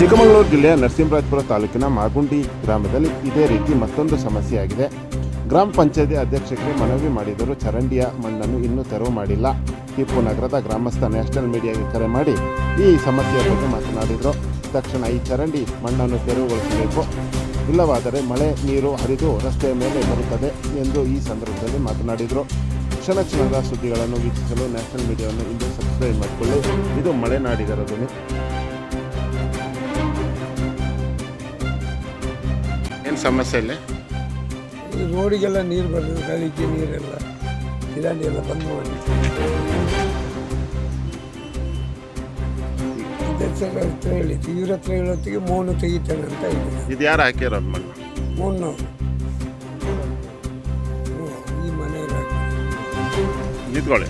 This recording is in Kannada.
ಚಿಕ್ಕಮಗಳೂರು ಜಿಲ್ಲೆಯ ನರಸಿಂಹರಾಜಪುರ ತಾಲೂಕಿನ ಮಾಗುಂಡಿ ಗ್ರಾಮದಲ್ಲಿ ಇದೇ ರೀತಿ ಮತ್ತೊಂದು ಸಮಸ್ಯೆಯಾಗಿದೆ. ಗ್ರಾಮ ಪಂಚಾಯತಿ ಅಧ್ಯಕ್ಷಕ್ಕೆ ಮನವಿ ಮಾಡಿದರೂ ಚರಂಡಿಯ ಮಣ್ಣನ್ನು ಇನ್ನೂ ತೆರವು ಮಾಡಿಲ್ಲ. ಟಿಪ್ಪು ನಗರದ ಗ್ರಾಮಸ್ಥ ನ್ಯಾಷನಲ್ ಮೀಡಿಯಾಗೆ ಕರೆ ಮಾಡಿ ಈ ಸಮಸ್ಯೆಯ ಬಗ್ಗೆ ಮಾತನಾಡಿದರು. ತಕ್ಷಣ ಈ ಚರಂಡಿ ಮಣ್ಣನ್ನು ತೆರವುಗೊಳಿಸಬೇಕು. ಇಲ್ಲವಾದರೆ ಮಳೆ ನೀರು ಹರಿದು ರಸ್ತೆಯ ಮೇಲೆ ಬರುತ್ತದೆ ಎಂದು ಈ ಸಂದರ್ಭದಲ್ಲಿ ಮಾತನಾಡಿದರು. ಕ್ಷಣ ಕ್ಷಣದ ಸುದ್ದಿಗಳನ್ನು ವೀಕ್ಷಿಸಲು ನ್ಯಾಷನಲ್ ಮೀಡಿಯಾವನ್ನು ಇಂದು ಸಬ್ಸ್ಕ್ರೈಬ್ ಮಾಡಿಕೊಳ್ಳಿ. ಇದು ಮಳೆನಾಡಿಗರ ಧ್ವನಿ. ಏನು ಸಮಸ್ಯೆ ಇಲ್ಲ? ಈ ರೋಡಿಗೆಲ್ಲ ನೀರು ಬರ್ತದೆ ಗಾಳಿಗೆ ನೀರೆಲ್ಲ ಇಲಾಂಟಿ ಎಲ್ಲ ಬಂದ್ ಮಾಡಿ ಹತ್ರ ಹೇಳಿದ್ದು ಇವ್ರ ಹತ್ರ ಹೇಳೋತ್ತಿಗೆ ಮೋನು ತೆಗಿತಾನೆ ಅಂತ ಇದೆ. ಇದು ಯಾರು ಹಾಕಿರೋದು ಮಣ್ಣು ಮೋನು. ಈ ಮನೆಯಲ್ಲಿ ನಿಂತ್ಕೊಳ್ಳಿ.